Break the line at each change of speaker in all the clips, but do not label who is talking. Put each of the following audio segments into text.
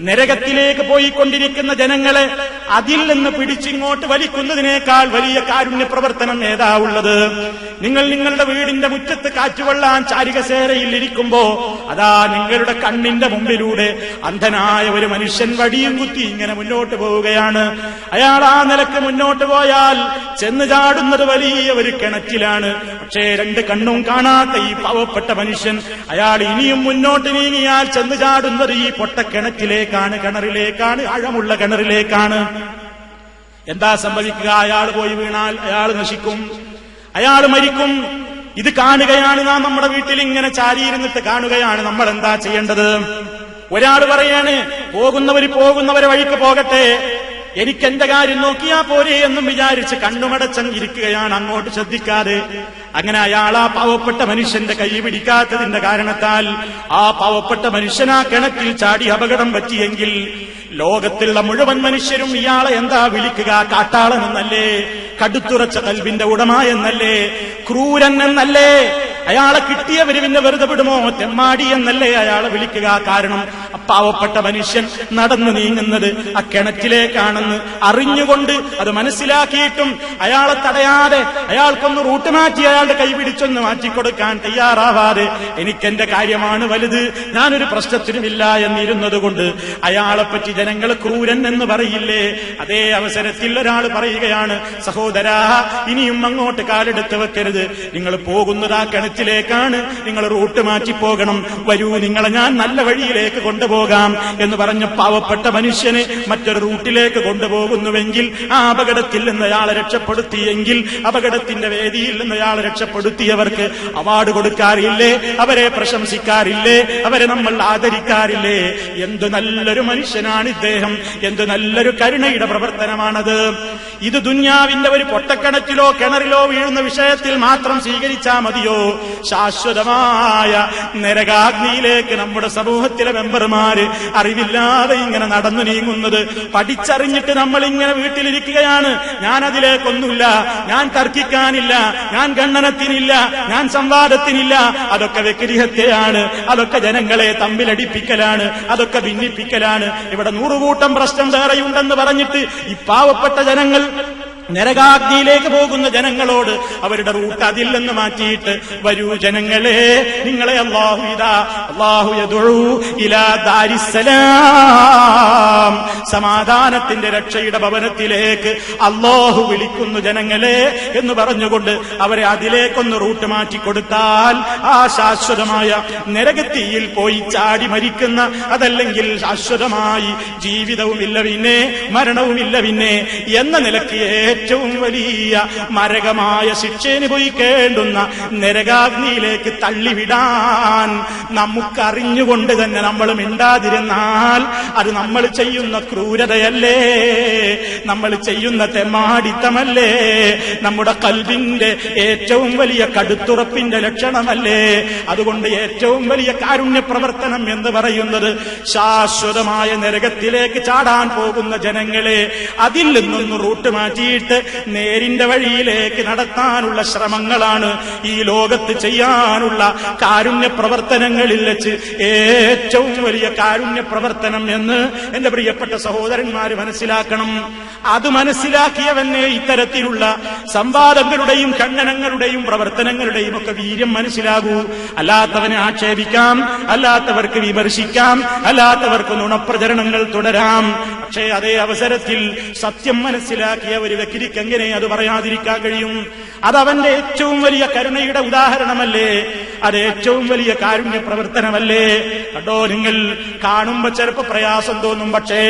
നരകത്തിലേക്ക് പോയിക്കൊണ്ടിരിക്കുന്ന ജനങ്ങളെ അതിൽ നിന്ന് പിടിച്ചിങ്ങോട്ട് വലിക്കുന്നതിനേക്കാൾ വലിയ കാരുണ്യ പ്രവർത്തനം ഏതാ ഉള്ളത്? നിങ്ങൾ നിങ്ങളുടെ വീടിന്റെ മുറ്റത്ത് കാറ്റുവെള്ളാൻ ചാരികസേരയിൽ ഇരിക്കുമ്പോ അതാ നിങ്ങളുടെ കണ്ണിന്റെ മുമ്പിലൂടെ അന്ധനായ ഒരു മനുഷ്യൻ വടിയും കുത്തി ഇങ്ങനെ മുന്നോട്ട് പോവുകയാണ്. അയാൾ ആ നിലയ്ക്ക് മുന്നോട്ട് പോയാൽ ചെന്ന് ചാടുന്നത് വലിയ ഒരു കിണറ്റിലാണ്. പക്ഷേ രണ്ട് കണ്ണും കാണാത്ത ഈ പാവപ്പെട്ട മനുഷ്യൻ അയാൾ ഇനിയും മുന്നോട്ട് നീങ്ങിയാൽ ചെന്ന് ചാടുന്നത് ഈ പൊട്ട കിണറ്റിലേക്കാണ് കിണറിലേക്കാണ് അഴമുള്ള കിണറിലേക്കാണ്. എന്താ സംഭവിക്കുക? അയാൾ പോയി വീണാൽ അയാൾ നശിക്കും. അയാൾ മരിക്കും. ഇത് കാണുകയാണ് നാം നമ്മുടെ വീട്ടിൽ ഇങ്ങനെ ചാരിയിരുന്നിട്ട് കാണുകയാണ്. നമ്മൾ എന്താ ചെയ്യേണ്ടത്? ഒരാൾ പറയാണ് പോകുന്നവര് പോകുന്നവരെ വഴിക്ക് പോകട്ടെ. എനിക്ക് എന്റെ കാര്യം നോക്കിയാ പോരെ എന്നും വിചാരിച്ച് കണ്ണുമടച്ചിരിക്കുകയാണ് അങ്ങോട്ട് ശ്രദ്ധിക്കാതെ. അങ്ങനെ അയാൾ ആ പാവപ്പെട്ട മനുഷ്യന്റെ കൈ പിടിക്കാത്തതിന്റെ കാരണത്താൽ ആ പാവപ്പെട്ട മനുഷ്യൻ ആ കിണറ്റിൽ ചാടി അപകടം പറ്റിയെങ്കിൽ ലോകത്തുള്ള മുഴുവൻ മനുഷ്യരും ഇയാളെ എന്താ വിളിക്കുക? കാട്ടാളൻ എന്നല്ലേ? കടുത്തുറച്ച കൽവിന്റെ ഉടമ എന്നല്ലേ? ക്രൂരൻ എന്നല്ലേ? അയാളെ കിട്ടിയ പിന്നെ വെറുതെ വിടുമോ? തെമ്മാടി എന്നല്ലേ അയാളെ വിളിക്കുക കാരണം. പാവപ്പെട്ട മനുഷ്യൻ നടന്നു നീങ്ങുന്നത് ആ കിണറ്റിലേക്കാണെന്ന് അറിഞ്ഞുകൊണ്ട് അത് മനസ്സിലാക്കിയിട്ടും അയാളെ തടയാതെ അയാൾക്കൊന്ന് റൂട്ട് മാറ്റി അയാളുടെ കൈ പിടിച്ചൊന്ന് മാറ്റിക്കൊടുക്കാൻ തയ്യാറാവാതെ എനിക്കെന്റെ കാര്യമാണ് വലുത് ഞാനൊരു പ്രശ്നത്തിനുമില്ല എന്നിരുന്നത് കൊണ്ട് അയാളെപ്പറ്റി ജനങ്ങൾ ക്രൂരൻ എന്ന് പറയില്ലേ? അതേ അവസരത്തിൽ ഒരാൾ പറയുകയാണ് സഹോദരാ ഇനിയും അങ്ങോട്ട് കാലെടുത്ത് വെക്കരുത്. നിങ്ങൾ പോകുന്നത് ആ കിണറ്റിലേക്കാണ് നിങ്ങൾ റൂട്ട് മാറ്റി പോകണം. വരൂ നിങ്ങളെ ഞാൻ നല്ല വഴിയിലേക്ക് കൊണ്ടുപോകാം എന്ന് പറഞ്ഞ പാവപ്പെട്ട മനുഷ്യനെ മറ്റൊരു റൂട്ടിലേക്ക് കൊണ്ടുപോകുന്നുവെങ്കിൽ ആ അപകടത്തിൽ നിന്ന് അയാളെ രക്ഷപ്പെടുത്തിയെങ്കിൽ അപകടത്തിന്റെ വേദിയിൽ നിന്ന് അയാളെ രക്ഷപ്പെടുത്തിയവർക്ക് അവാർഡ് കൊടുക്കാറില്ലേ? അവരെ പ്രശംസിക്കാറില്ലേ? അവരെ നമ്മൾ ആദരിക്കാറില്ലേ? എന്ത് നല്ലൊരു മനുഷ്യനാണ് ഇദ്ദേഹം. എന്ത് നല്ലൊരു കരുണയുടെ പ്രവർത്തനമാണത്. ഇത് ദുന്യാവിന്റെ ഒരു പൊട്ടക്കിണറ്റിലോ കിണറിലോ വീഴുന്ന വിഷയത്തിൽ മാത്രം സ്വീകരിച്ചാൽ മതിയോ? ശാശ്വതമായ നരകാഗ്നിയിലേക്ക് നമ്മുടെ സമൂഹത്തിലെ മെമ്പർമാര് അറിവില്ലാതെ ഇങ്ങനെ നടന്നു നീങ്ങുന്നത്. പഠിച്ചറിഞ്ഞിട്ട് നമ്മൾ ഇങ്ങനെ വീട്ടിലിരിക്കുകയാണ്. ഞാൻ അതിലേക്കൊന്നുമില്ല ഞാൻ തർക്കിക്കാനില്ല. ഞാൻ ഖണ്ഡനത്തിനില്ല. ഞാൻ സംവാദത്തിനില്ല. അതൊക്കെ വ്യക്തിഹത്യയാണ്. അതൊക്കെ ജനങ്ങളെ തമ്മിലടിപ്പിക്കലാണ്. അതൊക്കെ ഭിന്നിപ്പിക്കലാണ്. ഇവിടെ നൂറുകൂട്ടം പ്രശ്നം വേറെയുണ്ടെന്ന് പറഞ്ഞിട്ട് ഈ പാവപ്പെട്ട ജനങ്ങൾ നരകാഗ്നിയിലേക്ക് പോകുന്ന ജനങ്ങളോട് അവരുടെ റൂട്ട് അതിൽ നിന്ന് മാറ്റിയിട്ട് വരൂ ജനങ്ങളെ നിങ്ങളെ അള്ളാഹു ഇതാ അള്ളാഹു സമാധാനത്തിന്റെ രക്ഷയുടെ ഭവനത്തിലേക്ക് അള്ളാഹു വിളിക്കുന്നു ജനങ്ങളെ എന്ന് പറഞ്ഞുകൊണ്ട് അവരെ അതിലേക്കൊന്ന് റൂട്ട് മാറ്റി കൊടുത്താൽ ആ ശാശ്വതമായ നരകത്തിയിൽ പോയി ചാടി മരിക്കുന്ന അതല്ലെങ്കിൽ ശാശ്വതമായി ജീവിതവുമില്ല പിന്നെ മരണവുമില്ല പിന്നെ എന്ന നിലയ്ക്ക് ഏറ്റവും വലിയ മരകമായ ശിക്ഷ അനുഭവിക്കേണ്ടുന്ന നരകാഗ്നിയിലേക്ക് തള്ളിവിടാൻ നമുക്കറിഞ്ഞുകൊണ്ട് തന്നെ നമ്മൾ മിണ്ടാതിരുന്നാൽ അത് നമ്മൾ ചെയ്യുന്ന ക്രൂരതയല്ലേ? നമ്മൾ ചെയ്യുന്ന തെമാടിത്തമല്ലേ നമ്മുടെ കൽവിന്റെ ഏറ്റവും വലിയ കടുത്തുറപ്പിന്റെ ലക്ഷണമല്ലേ? അതുകൊണ്ട് ഏറ്റവും വലിയ കാരുണ്യ പ്രവർത്തനം എന്ന് പറയുന്നത് ശാശ്വതമായ നരകത്തിലേക്ക് ചാടാൻ പോകുന്ന ജനങ്ങളെ അതിൽ നിന്നൊന്ന് റൂട്ട് മാറ്റിയിട്ട് നേരിന്റെ വഴിയിലേക്ക് നടത്താനുള്ള ശ്രമങ്ങളാണ് ഈ ലോകത്ത് ചെയ്യാനുള്ള കാരുണ്യ പ്രവർത്തനങ്ങളിൽ വെച്ച് ഏറ്റവും വലിയ കാരുണ്യ പ്രവർത്തനം എന്ന് എന്റെ പ്രിയപ്പെട്ട സഹോദരന്മാര് മനസ്സിലാക്കണം. അത് മനസ്സിലാക്കിയവനെ ഇത്തരത്തിലുള്ള സംവാദങ്ങളുടെയും ഖണ്ഡനങ്ങളുടെയും പ്രവർത്തനങ്ങളുടെയും ഒക്കെ വീര്യം മനസ്സിലാകൂ. അല്ലാത്തവനെ ആക്ഷേപിക്കാം അല്ലാത്തവർക്ക് വിമർശിക്കാം അല്ലാത്തവർക്ക് നുണപ്രചരണങ്ങൾ തുടരാം. പക്ഷേ അതേ അവസരത്തിൽ സത്യം മനസ്സിലാക്കിയ ഒരു വ്യക്തിക്ക് എങ്ങനെ അത് പറയാതിരിക്കാൻ കഴിയും? അതവന്റെ ഏറ്റവും വലിയ കരുണയുടെ ഉദാഹരണമല്ലേ? അത് ഏറ്റവും വലിയ കാരുണ്യ പ്രവർത്തനമല്ലേ? കണ്ടോ നിങ്ങൾ കാണുമ്പോ ചിലപ്പോ പ്രയാസം തോന്നും. പക്ഷേ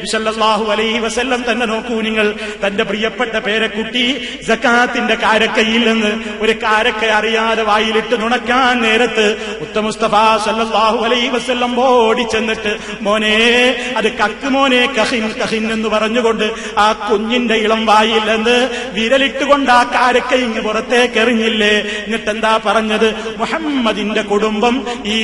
വിശല്ലാഹു അലൈഹി വസല്ലം തന്നെ നോക്കൂ നിങ്ങൾ. തന്റെ പ്രിയപ്പെട്ട പേരക്കുട്ടി ജക്കാത്തിന്റെ കാരക്കയിൽ നിന്ന് ഒരു കാരക്ക അറിയാതെ വായിലിട്ട് നുണക്കാൻ നേരത്ത് ഉത്തമുസ്തഫ സല്ലല്ലാഹു അലൈഹി വസല്ലം ഓടി ചെന്നിട്ട് മോനെ അത് കക്ക് മോനെ കഹിൻ കഹിൻ എന്ന് പറഞ്ഞുകൊണ്ട് ആ കുഞ്ഞിന്റെ ഇളം വായിൽ വിരലിട്ടുകൊണ്ട് ആ കാരക്ക ഇങ്ങ് പുറത്തേക്ക് എറിഞ്ഞില്ലേ എന്നിട്ടെന്താ പറഞ്ഞത്? മുഹമ്മദിന്റെ കുടുംബം ഈ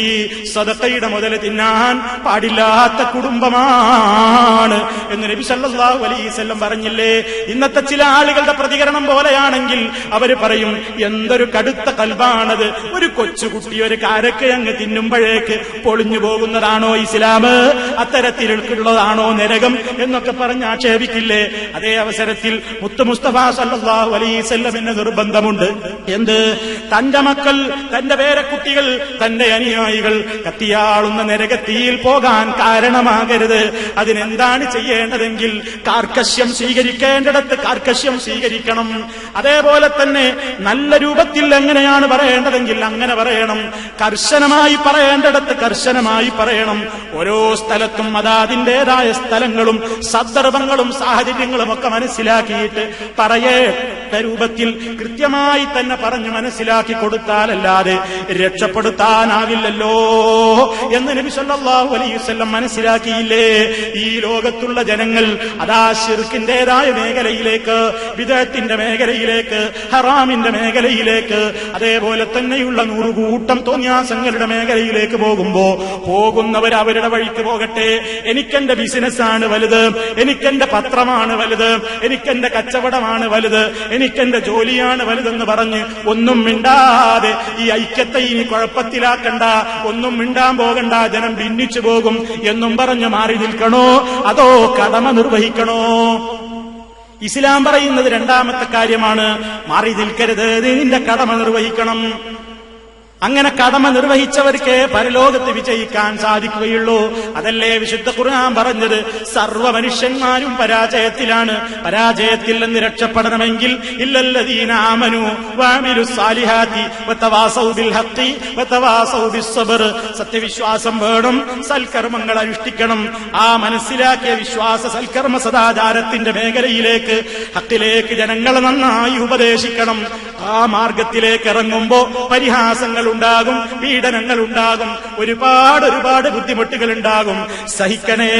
സദക്കയുടെ മുതൽ തിന്നാൻ പാടില്ലാത്ത കുടുംബമാണ് എന്ന് നബി സല്ലാഹു അലൈഹി വസല്ലം പറഞ്ഞില്ലേ? ഇന്നത്തെ ചില ആളുകളുടെ പ്രതികരണം പോലെയാണെങ്കിൽ അവർ പറയും എന്തൊരു കടുത്ത കൽബാണത്. ഒരു കൊച്ചുകുട്ടി ഒരു കാരക്ക് അങ്ങ് തിന്നുമ്പോഴേക്ക് പൊളിഞ്ഞു പോകുന്നതാണോ ഇസ്ലാം? അത്തരത്തിലുള്ളതാണോ നരകം? എന്നൊക്കെ പറഞ്ഞ് ആക്ഷേപിക്കില്ലേ? അതേ അവസരത്തിൽ മുത്തു മുസ്തഫ സല്ലല്ലാഹു അലൈഹി എന്ന നിർബന്ധമുണ്ട്. എന്ത്? തന്റെ മക്കൾ തന്റെ പേരക്കുട്ടികൾ തന്റെ അനുയായികൾ കത്തിയാളുന്ന നരകത്തിയിൽ പോകാൻ കാരണമാകരുത്. അതിനെന്താണ് ചെയ്യേണ്ടതെങ്കിൽ കാർക്കശ്യം സ്വീകരിക്കേണ്ടിടത്ത് കാർക്കശ്യം സ്വീകരിക്കണം. അതേപോലെ തന്നെ നല്ല രൂപത്തിൽ എങ്ങനെയാണ് പറയേണ്ടതെങ്കിൽ അങ്ങനെ പറയണം. കർശനമായി പറയേണ്ടിടത്ത് കർശനമായി പറയണം. ഓരോ സ്ഥലത്തും അതാതിന്റെതായ സ്ഥലങ്ങളും സന്ദർഭങ്ങളും സാഹചര്യങ്ങളും ഒക്കെ മനസ്സിലാക്കിയിട്ട് പറയേണ്ട രൂപത്തിൽ കൃത്യമായി തന്നെ പറഞ്ഞു മനസ്സിലാക്കി കൊടുത്താലല്ലാതെ രക്ഷപ്പെടുത്താനാവില്ലല്ലോ എന്ന് നബി സല്ലല്ലാഹു അലൈഹി വസല്ലം മനസ്സിലാക്കിയില്ലേ? ഈ ലോകത്തുള്ള ജനങ്ങൾ അതാ ഷിർക്കിന്റേതായ മേഖലയിലേക്ക് വിദേഹത്തിന്റെ മേഖലയിലേക്ക് ഹറാമിന്റെ മേഖലയിലേക്ക് അതേപോലെ തന്നെയുള്ള നൂറുകൂട്ടം തോന്നിയാസങ്ങളുടെ മേഖലയിലേക്ക് പോകുമ്പോ പോകുന്നവർ വഴിക്ക് പോകട്ടെ. എനിക്കെന്റെ ബിസിനസ്സാണ് വലുത്. എനിക്കെന്റെ പത്രമാണ് വലുത്. എനിക്കെന്റെ കച്ചവടമാണ് വലുത്. എനിക്കെന്റെ ജോലിയാണ് വലുതെന്ന് പറഞ്ഞ് ഒന്നും മിണ്ടാതെ ഈ ഐക്യത്തെ ഇനി കുഴപ്പത്തിലാക്കണ്ട. ഒന്നും മിണ്ടാൻ പോകണ്ട. ജനം ഭിന്നിച്ചു പോകും എന്നും പറഞ്ഞ് മാറി നിൽക്കണോ? അതോ കടമ നിർവഹിക്കണോ? ഇസ്ലാം പറയുന്നത് രണ്ടാമത്തെ കാര്യമാണ്. മാറി നിൽക്കരുത്. നിന്റെ കടമ നിർവഹിക്കണം. അങ്ങനെ കടമ നിർവഹിച്ചവർക്ക് പരലോകത്ത് വിജയിക്കാൻ സാധിക്കുകയുള്ളൂ. അതല്ലേ വിശുദ്ധ ഖുർആൻ പറഞ്ഞത്? സർവ മനുഷ്യന്മാരും പരാജയത്തിലാണ്. പരാജയത്തിൽ നിന്ന് രക്ഷപ്പെടണമെങ്കിൽ സത്യവിശ്വാസം വേണം സൽക്കർമ്മങ്ങൾ അനുഷ്ഠിക്കണം. ആ മനസ്സിലാക്കിയ വിശ്വാസ സൽക്കർമ്മ സദാചാരത്തിന്റെ മേഖലയിലേക്ക് ഹത്തിലേക്ക് ജനങ്ങളെ നന്നായി ഉപദേശിക്കണം. ആ മാർഗത്തിലേക്ക് ഇറങ്ങുമ്പോ പരിഹാസങ്ങൾ ഉണ്ടാകും പീഡനങ്ങൾ ഉണ്ടാകും ഒരുപാട് ഒരുപാട് ബുദ്ധിമുട്ടുകൾ ഉണ്ടാകും. സഹിക്കണേ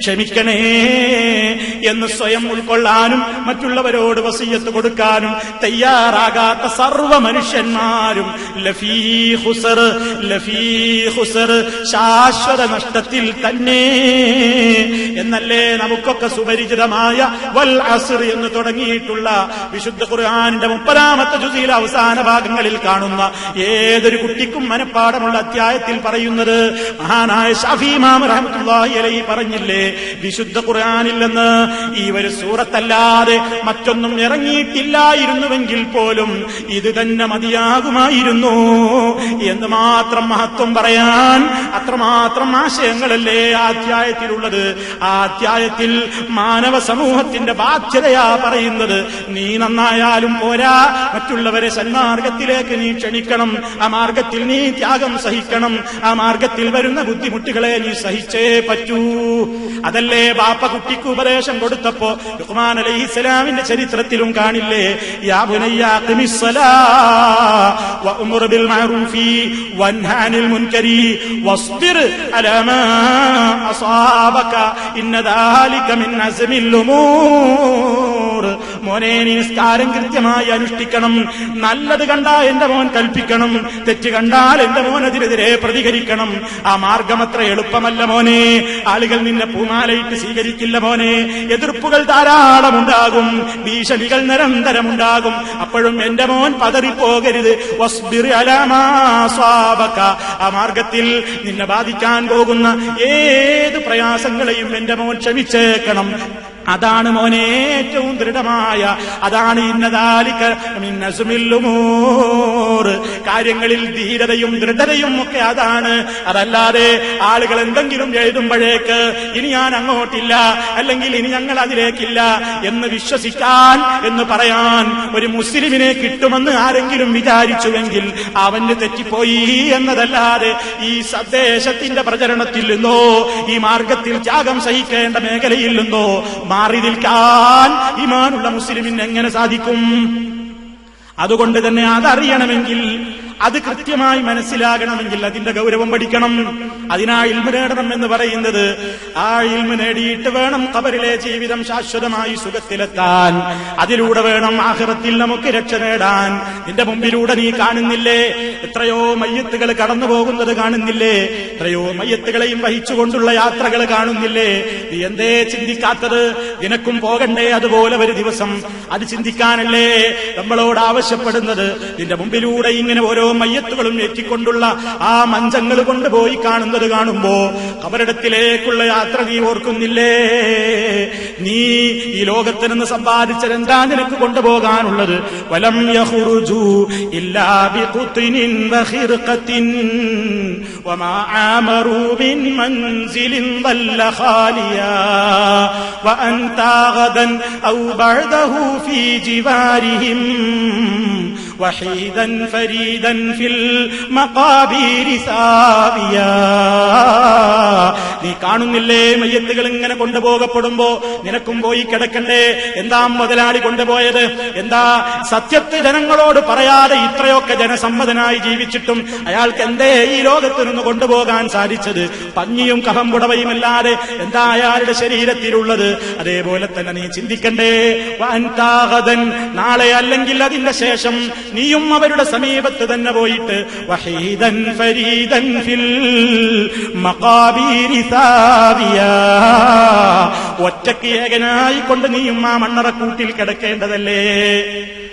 ക്ഷമിക്കണേ എന്ന് സ്വയം ഉൾക്കൊള്ളാനും മറ്റുള്ളവരോട് വസീയത്ത് കൊടുക്കാനും തയ്യാറാകാത്ത സർവ മനുഷ്യന്മാരും ലഫീ ഹുസർ ലഫീ ഹുസർ ശാശ്വത നഷ്ടത്തിൽ തന്നെ എന്നല്ലേ നമുക്കൊക്കെ സുപരിചിതമായ വൽ അസുർ എന്ന് തുടങ്ങിയിട്ടുള്ള വിശുദ്ധ ഖുർആാനിന്റെ മുപ്പതാമത്തെ ജുസിയിലെ അവസാന ഭാഗങ്ങളിൽ കാണുന്ന ഏതൊരു കുട്ടിക്കും മനഃപ്പാടമുള്ള അധ്യായത്തിൽ പറയുന്നത് മഹാനായ ഷഫീമാം റഹമത്തുള്ളാഹി അലൈഹി പറഞ്ഞില്ലേ വിശുദ്ധ ഖുർആനിൽ ഈ ഒരു സൂറത്തല്ലാതെ മറ്റൊന്നും ഇറങ്ങിയിട്ടില്ലായിരുന്നുവെങ്കിൽ പോലും ഇത് തന്നെ മതിയാകുമായിരുന്നു. എന്ന് മാത്രം മഹത്വം പറയാൻ അത്രമാത്രം ആശയങ്ങളല്ലേ അധ്യായത്തിലുള്ളത്. ആ അധ്യായത്തിൽ മാനവ സമൂഹത്തിന്റെ ബാധ്യതയാ പറയുന്നത്. നീ നന്നായാലും പോരാ മറ്റുള്ളവരെ സന്മാർഗത്തിലേക്ക് നീ ക്ഷണിക്കണം ആ മാർഗത്തിൽ നീ ത്യാഗം സഹിക്കണം. ആ മാർഗത്തിൽ വരുന്ന ബുദ്ധിമുട്ടുകളെ നീ സഹിച്ചേ പറ്റൂ. അതല്ലേ ബാപ്പ കുട്ടിക്ക് ഉപദേശം കൊടുത്തപ്പോ ലുക്മാൻ അലൈഹി ഇസ്ലാമിന്റെ ചരിത്രത്തിലും കാണില്ലേ? യാ ബുനയ്യ ഉമൂർ മോനെ നിസ്കാരം കൃത്യമായി അനുഷ്ഠിക്കണം. നല്ലത് കണ്ടാ എന്റെ മോൻ കൽപ്പിക്കണം. തെറ്റ് കണ്ടാൽ എന്റെ മോൻ അതിനെതിരെ പ്രതികരിക്കണം. ആ മാർഗം അത്ര എളുപ്പമല്ല മോനെ. ആളുകൾ നിന്നെ പൂമാലയിട്ട് സ്വീകരിക്കില്ല മോനെ. എതിർപ്പുകൾ ധാരാളം ഉണ്ടാകും ഭീഷണികൾ നിരന്തരം ഉണ്ടാകും അപ്പോഴും എന്റെ മോൻ പതറിപ്പോകരുത്. ആ മാർഗത്തിൽ നിന്നെ ബാധിക്കാൻ പോകുന്ന ഏത് പ്രയാസങ്ങളെയും എന്റെ മോൻ ക്ഷമിച്ചേക്കണം. അതാണ് മോനെ ഏറ്റവും ദൃഢമായ. അതാണ് ഇന്നതാലിക്ക കാര്യങ്ങളിൽ ധീരതയും ദൃഢതയും ഒക്കെ അതാണ്. അതല്ലാതെ ആളുകൾ എന്തെങ്കിലും എഴുതുമ്പോഴേക്ക് ഇനി ഞാൻ അങ്ങോട്ടില്ല അല്ലെങ്കിൽ ഇനി ഞങ്ങൾ അതിലേക്കില്ല എന്ന് വിശ്വസിക്കാൻ എന്ന് പറയാൻ ഒരു മുസ്ലിമിനെ കിട്ടുമെന്ന് ആരെങ്കിലും വിചാരിച്ചുവെങ്കിൽ അവന് തെറ്റിപ്പോയി എന്നതല്ലാതെ ഈ സന്ദേശത്തിന്റെ പ്രചരണത്തിൽ നിന്നോ ഈ മാർഗത്തിൽ ത്യാഗം സഹിക്കേണ്ട മേഖലയിൽ നിന്നോ മാറി നിൽക്കാൻ ഇമാനുള്ള മുസ്ലിമിന് എങ്ങനെ സാധിക്കും? അതുകൊണ്ട് തന്നെ അതറിയണമെങ്കിൽ അത് കൃത്യമായി മനസ്സിലാകണമെങ്കിൽ അതിന്റെ ഗൗരവം പഠിക്കണം. അതിനാ ഇൽമ നേടണം എന്ന് പറയുന്നത്. ആ ഇൽമ നേടിയിട്ട് വേണം കബറിലെ ജീവിതം ശാശ്വതമായി സുഖത്തിലെത്താൻ. അതിലൂടെ വേണം ആഹ്റത്തിൽ നമുക്ക് രക്ഷ നേടാൻ. നിന്റെ മുമ്പിലൂടെ നീ കാണുന്നില്ലേ? എത്രയോ മയ്യത്തുകൾ കടന്നു പോകുന്നത് കാണുന്നില്ലേ? എത്രയോ മയ്യത്തുകളെയും വഹിച്ചുകൊണ്ടുള്ള യാത്രകൾ കാണുന്നില്ലേ? നീ എന്തേ ചിന്തിക്കാത്തത്? നിനക്കും പോകണ്ടേ അതുപോലെ ഒരു ദിവസം. അത് ചിന്തിക്കാനല്ലേ നമ്മളോട് ആവശ്യപ്പെടുന്നത്? നിന്റെ മുമ്പിലൂടെ ഇങ്ങനെ ഓരോ മയ്യത്തുകളും ഏറ്റിക്കൊണ്ടുള്ള ആ മഞ്ചങ്ങൾ കൊണ്ടുപോയി കാണുന്നത് കാണുമ്പോ കബറിടത്തിലേക്കുള്ള യാത്ര നീ ഓർക്കുന്നില്ലേ? നീ ഈ ലോകത്തിൽ നിന്ന് സമ്പാദിച്ച നിനക്ക് കൊണ്ടുപോകാനുള്ളത്? വലം യഹുറുജു ഇല്ലാ ബിഖുത്നിൻ വമാ ആമറു വല്ല ഖാലിയാ ഗദൻ ഔ ബഅദഹു ഫീ وحيدا فريدا في المقابر ساويا നീ കാണുന്നില്ലേ മയ്യത്തുകൾ ഇങ്ങനെ കൊണ്ടുപോകപ്പെടുമ്പോ നിനക്കും പോയി കിടക്കണ്ടേ എന്താ മുതലാളി കൊണ്ടുപോയത് എന്താ സത്യത്തെ ജനങ്ങളോട് പറയാതെ ഇത്രയൊക്കെ ജനസമ്മതനായി ജീവിച്ചിട്ടും അയാൾക്ക് എന്തേ ഈ ലോകത്ത് നിന്ന് കൊണ്ടുപോകാൻ സാധിച്ചത് പഞ്ഞിയും കഫം പുടവയുമല്ലാതെ എന്താ അയാളുടെ ശരീരത്തിലുള്ളത് അതേപോലെ തന്നെ നീ ചിന്തിക്കണ്ടേ വാൻതാഹതൻ നാളെ അല്ലെങ്കിൽ അതിന്റെ ശേഷം നീയും അവരുടെ സമീപത്ത് തന്നെ പോയിട്ട് വഹീദൻ ഫരീദൻ ഫിൽ മഖാബീരി ഏകനായിക്കൊണ്ട് നീയും ആ മണ്ണറക്കൂട്ടിൽ കിടക്കേണ്ടതല്ലേ?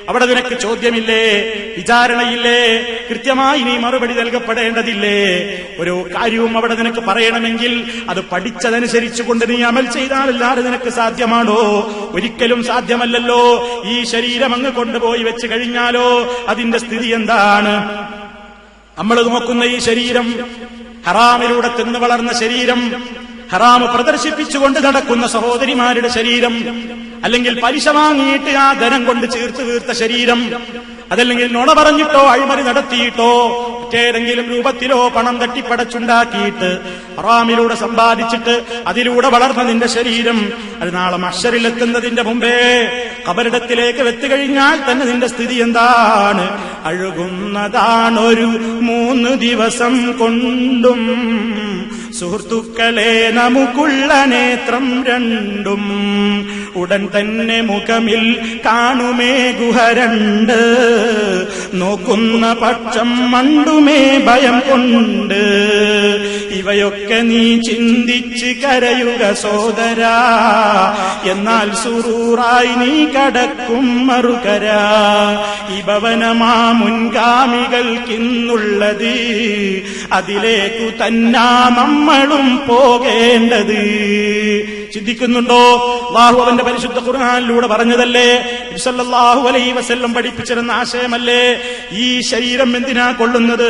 അവിടെ നിനക്ക് ചോദ്യമില്ലേ? വിചാരണയില്ലേ? കൃത്യമായി നീ മറുപടി നൽകപ്പെടേണ്ടതില്ലേ? ഒരു കാര്യവും അവിടെ നിനക്ക് പറയണമെങ്കിൽ അത് പഠിച്ചതനുസരിച്ച് കൊണ്ട് നീ അമൽ ചെയ്താലല്ലാതെ നിനക്ക് സാധ്യമാണോ? ഒരിക്കലും സാധ്യമല്ലല്ലോ. ഈ ശരീരം അങ്ങ് കൊണ്ടുപോയി വെച്ച് കഴിഞ്ഞാലോ അതിന്റെ സ്ഥിതി എന്താണ്? നമ്മൾ നോക്കുന്ന ഈ ശരീരം ഹറാമിലൂടെ തിന്നു വളർന്ന ശരീരം ഹറാമ് പ്രദർശിപ്പിച്ചുകൊണ്ട് നടക്കുന്ന സഹോദരിമാരുടെ ശരീരം അല്ലെങ്കിൽ പലിശ വാങ്ങിയിട്ട് ആ ധനം കൊണ്ട് ചേർത്ത് വീർത്ത ശരീരം അതല്ലെങ്കിൽ നുണ പറഞ്ഞിട്ടോ അഴിമതി നടത്തിയിട്ടോ മറ്റേതെങ്കിലും രൂപത്തിലോ പണം തട്ടിപ്പടച്ചുണ്ടാക്കിയിട്ട് ഹറാമിലൂടെ സമ്പാദിച്ചിട്ട് അതിലൂടെ വളർന്ന നിന്റെ ശരീരം അത് നാളെ മഷറിലെത്തുന്നതിന്റെ മുമ്പേ കബരിടത്തിലേക്ക് വെത്തുകഴിഞ്ഞാൽ തന്നെ നിന്റെ സ്ഥിതി എന്താണ്? അഴുകുന്നതാണൊരു മൂന്ന് ദിവസം കൊണ്ടും സുഹൃത്തുക്കളെ നമുക്കുള്ള നേത്രം രണ്ടും ഉടൻ തന്നെ മുഖമിൽ കാണുമേ ഗുഹ രണ്ട്. നോക്കുന്ന പക്ഷം മണ്ടുമേ ഭയം കൊണ്ട് ഇവയൊക്കെ നീ ചിന്തിച്ച് കരയുക സോദരാ. എന്നാൽ സുറൂറായി നീ കടക്കും മറുകര. ഈ ഭവനമാ മുൻഗാമികൾക്കിന്നുള്ളത്. അതിലേക്കു തന്നാ നമ്മളും പോകേണ്ടത്. ചിന്തിക്കുന്നുണ്ടോ? അള്ളാഹു അവന്റെ പരിശുദ്ധ ഖുർആാനിലൂടെ പറഞ്ഞതല്ലേ? സല്ലല്ലാഹു അലൈഹി വസല്ലം പഠിപ്പിച്ചിരുന്ന ആശയമല്ലേ? ഈ ശരീരം എന്തിനാ കൊള്ളുന്നത്?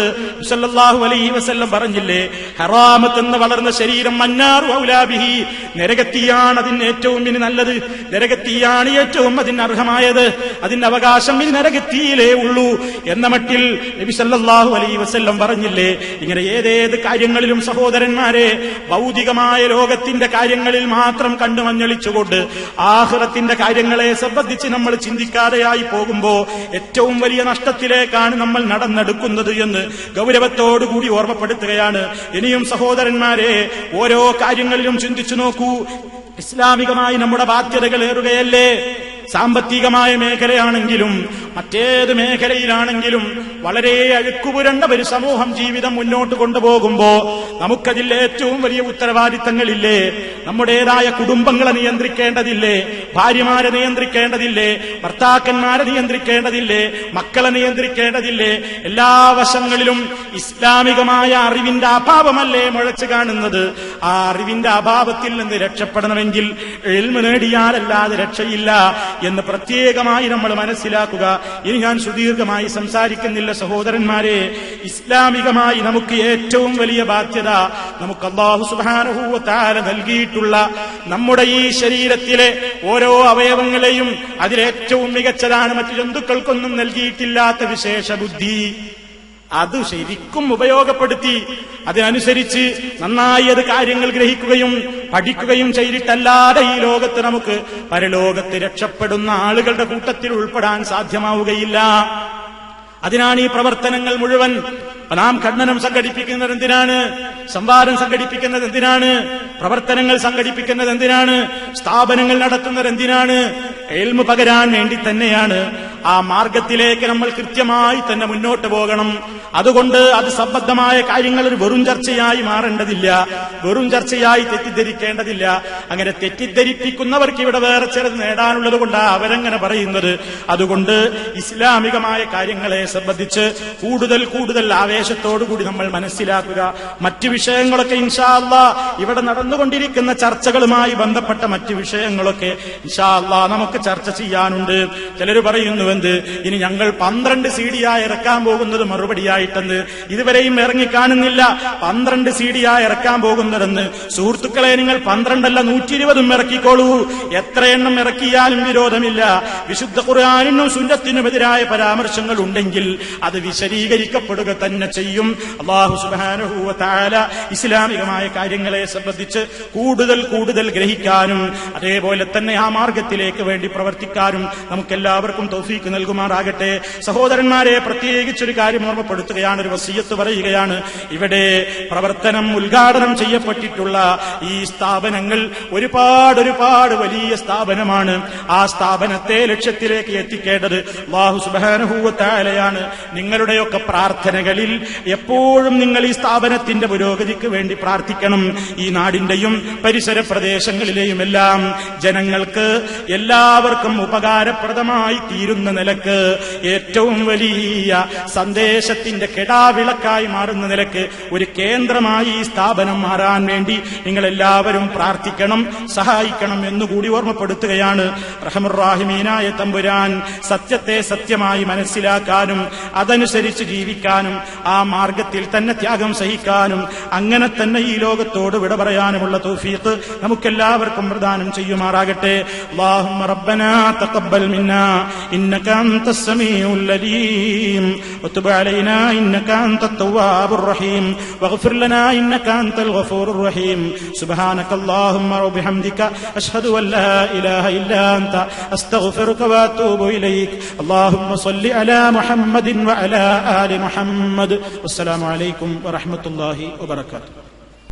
സല്ലല്ലാഹു അലൈഹി വസല്ലം പറഞ്ഞില്ലേ ഹറാമത്ത് വളർന്ന ശരീരം മന്നാറു ഔലാബിഹി നരകത്തിയാണ് അതിന് ഏറ്റവും ഇനി നല്ലത്. നരകത്തിയാണ് ഏറ്റവും അതിന് അർഹമായത്. അതിന് അവകാശം ഇനി നരകത്തിയിലേ ഉള്ളൂ എന്ന മട്ടിൽ നബി സല്ലല്ലാഹു അലൈഹി വസല്ലം പറഞ്ഞില്ലേ? ഇങ്ങനെ ഏതേത് കാര്യങ്ങളിലും സഹോദരന്മാരെ ഭൗതികമായ ലോകത്തിന്റെ കാര്യങ്ങളിൽ മാത്രം കണ്ടു മഞ്ഞളിച്ചുകൊണ്ട് ആഹ്റത്തിന്റെ കാര്യങ്ങളെ സംബന്ധിച്ച് നമ്മൾ ചിന്തിക്കാതെയായി പോകുമ്പോ ഏറ്റവും വലിയ നഷ്ടത്തിലേക്കാണ് നമ്മൾ നടന്നെടുക്കുന്നത് എന്ന് ഗൗരവത്തോടുകൂടി ഓർമ്മപ്പെടുത്തുകയാണ്. ഇനിയും സഹോദരന്മാരെ ഓരോ കാര്യങ്ങളിലും ചിന്തിച്ചു നോക്കൂ. ഇസ്ലാമികമായി നമ്മുടെ ബാധ്യതകൾ ഏറുകയല്ലേ? സാമ്പത്തികമായ മേഖലയാണെങ്കിലും മറ്റേത് മേഖലയിലാണെങ്കിലും വളരെ അഴുക്കുപുരണ്ട ഒരു സമൂഹം ജീവിതം മുന്നോട്ട് കൊണ്ടുപോകുമ്പോ നമുക്കതിൽ ഏറ്റവും വലിയ ഉത്തരവാദിത്തങ്ങളില്ലേ? നമ്മുടേതായ കുടുംബങ്ങളെ നിയന്ത്രിക്കേണ്ടതില്ലേ? ഭാര്യമാരെ നിയന്ത്രിക്കേണ്ടതില്ലേ? ഭർത്താക്കന്മാരെ നിയന്ത്രിക്കേണ്ടതില്ലേ? മക്കളെ നിയന്ത്രിക്കേണ്ടതില്ലേ? എല്ലാ വശങ്ങളിലും ഇസ്ലാമികമായ അറിവിന്റെ അഭാവമല്ലേ മുഴച്ചു കാണുന്നത്? ആ അറിവിന്റെ അഭാവത്തിൽ നിന്ന് രക്ഷപ്പെടണമെങ്കിൽ എൽമ നേടിയാലല്ലാതെ രക്ഷയില്ല എന്ന് പ്രത്യേകമായി നമ്മൾ മനസ്സിലാക്കുക. ഇനി ഞാൻ സുദീർഘമായി സംസാരിക്കുന്നില്ല സഹോദരന്മാരെ ഇസ്ലാമികമായി നമുക്ക് ഏറ്റവും വലിയ ബാധ്യത നമുക്ക് അള്ളാഹു സുബാനുഭൂവത്താല നൽകിയിട്ടുള്ള നമ്മുടെ ഈ ശരീരത്തിലെ ഓരോ അവയവങ്ങളെയും അതിലേറ്റവും മികച്ചതാണ്. മറ്റു ജന്തുക്കൾക്കൊന്നും നൽകിയിട്ടില്ലാത്ത വിശേഷ ബുദ്ധി. അത് ശരിക്കും ഉപയോഗപ്പെടുത്തി അതിനനുസരിച്ച് നന്നായി അത് കാര്യങ്ങൾ ഗ്രഹിക്കുകയും പഠിക്കുകയും ചെയ്തിട്ടല്ലാതെ ഈ ലോകത്ത് നമുക്ക് പരലോകത്ത് രക്ഷപ്പെടുന്ന ആളുകളുടെ കൂട്ടത്തിൽ ഉൾപ്പെടാൻ സാധ്യമാവുകയില്ല. അതിനാണ് ഈ പ്രവർത്തനങ്ങൾ മുഴുവൻ. നാം ഖണ്ഡനം സംഘടിപ്പിക്കുന്നത് എന്തിനാണ്? സംവാദം സംഘടിപ്പിക്കുന്നത് എന്തിനാണ്? പ്രവർത്തനങ്ങൾ സംഘടിപ്പിക്കുന്നത് എന്തിനാണ്? സ്ഥാപനങ്ങൾ നടത്തുന്നത് എന്തിനാണ്? എൽമു പകരാൻ വേണ്ടി തന്നെയാണ്. ആ മാർഗത്തിലേക്ക് നമ്മൾ കൃത്യമായി തന്നെ മുന്നോട്ട് പോകണം. അതുകൊണ്ട് അത് സംബന്ധമായ കാര്യങ്ങൾ ഒരു വെറും ചർച്ചയായി മാറേണ്ടതില്ല. വെറും ചർച്ചയായി തെറ്റിദ്ധരിക്കേണ്ടതില്ല. അങ്ങനെ തെറ്റിദ്ധരിപ്പിക്കുന്നവർക്ക് ഇവിടെ വേറെ ചിലത് നേടാനുള്ളത് കൊണ്ടാണ് അവരങ്ങനെ പറയുന്നത്. അതുകൊണ്ട് ഇസ്ലാമികമായ കാര്യങ്ങളെ സംബന്ധിച്ച് കൂടുതൽ കൂടുതൽ ആവേശത്തോടുകൂടി നമ്മൾ മനസ്സിലാക്കുക. മറ്റു വിഷയങ്ങളൊക്കെ ഇൻഷാല്ല ഇവിടെ നടന്നുകൊണ്ടിരിക്കുന്ന ചർച്ചകളുമായി ബന്ധപ്പെട്ട മറ്റു വിഷയങ്ങളൊക്കെ ഇൻഷാല്ല നമുക്ക് ചർച്ച ചെയ്യാനുണ്ട്. ചിലർ പറയുന്നുവെന്ത്? ഇനി ഞങ്ങൾ പന്ത്രണ്ട് സി ഇറക്കാൻ പോകുന്നത് മറുപടിയായിട്ടെന്ന് ഇതുവരെയും ഇറങ്ങി കാണുന്നില്ല പന്ത്രണ്ട് സി ഡിയായി ഇറക്കാൻ പോകുന്നതെന്ന്. സുഹൃത്തുക്കളെ നിങ്ങൾ പന്ത്രണ്ടല്ല നൂറ്റി ഇരുപതും ഇറക്കിക്കോളൂ. എത്ര എണ്ണം ഇറക്കിയാലും വിരോധമില്ല. വിശുദ്ധ ഖുർആാനിനും സുന്നത്തിനുമെതിരായ പരാമർശങ്ങൾ ഉണ്ടെങ്കിൽ അത് വിശദീകരിക്കപ്പെടുക തന്നെ ചെയ്യും. അള്ളാഹു സുബാനുഹൂവ ഇസ്ലാമികമായ കാര്യങ്ങളെ സംബന്ധിച്ച് കൂടുതൽ കൂടുതൽ ഗ്രഹിക്കാനും അതേപോലെ തന്നെ ആ മാർഗത്തിലേക്ക് വേണ്ടി പ്രവർത്തിക്കാനും നമുക്കെല്ലാവർക്കും തൗഫീക്ക് നൽകുമാറാകട്ടെ. സഹോദരന്മാരെ പ്രത്യേകിച്ചൊരു കാര്യം ഓർമ്മപ്പെടുത്തുകയാണ് ഒരു വസീയത്ത് പറയുകയാണ് ഇവിടെ പ്രവർത്തനം ഉദ്ഘാടനം ചെയ്യപ്പെട്ടിട്ടുള്ള ഈ സ്ഥാപനങ്ങൾ ഒരുപാട് ഒരുപാട് വലിയ സ്ഥാപനമാണ്. ആ സ്ഥാപനത്തെ ലക്ഷ്യത്തിലേക്ക് എത്തിക്കേണ്ടത് ബാഹു സുബാനുഭൂവത്തായാലാണ് നിങ്ങളുടെയൊക്കെ പ്രാർത്ഥനകളിൽ എപ്പോഴും നിങ്ങൾ ഈ സ്ഥാപനത്തിന്റെ പുരോഗതിക്ക് വേണ്ടി പ്രാർത്ഥിക്കണം. ഈ നാടിന്റെയും പരിസര പ്രദേശങ്ങളിലെയും എല്ലാം ജനങ്ങൾക്ക് എല്ലാവർക്കും ഉപകാരപ്രദമായി തീരുന്ന നിലയ്ക്ക് ഏറ്റവും വലിയ സന്ദേശത്തിന്റെ കെടാവിളക്കായി മാറുന്ന നിലക്ക് ഒരു കേന്ദ്രമായി ഈ സ്ഥാപനം മാറാൻ വേണ്ടി നിങ്ങൾ എല്ലാവരും പ്രാർത്ഥിക്കണം സഹായിക്കണം എന്നുകൂടി ഓർമ്മപ്പെടുത്തുകയാണ് റഹമുറാഹിമീനായ തമ്പുരാൻ സത്യത്തെ സത്യമായി മനസ്സിലാക്കാനും അതനുസരിച്ച് ജീവിക്കാനും ആ മാർഗത്തിൽ തന്നെ ത്യാഗം സഹിക്കാനും അങ്ങനെ തന്നെ ഈ ലോകത്തോട് വിട പറയാനുമുള്ള തൗഫീഖ് നമുക്കെല്ലാവർക്കും പ്രദാനം ചെയ്യുമാറാകട്ടെ اللهم ربنا تقبل منا إنك أنت السميع العليم وتب علينا إنك أنت التواب الرحيم واغفر لنا إنك أنت الغفور الرحيم سبحانك اللهم وبحمدك أشهد أن لا إله إلا أنت أستغفرك وأتوب إليك اللهم صل على محمد وعلى آل محمد والسلام عليكم ورحمة الله وبركاته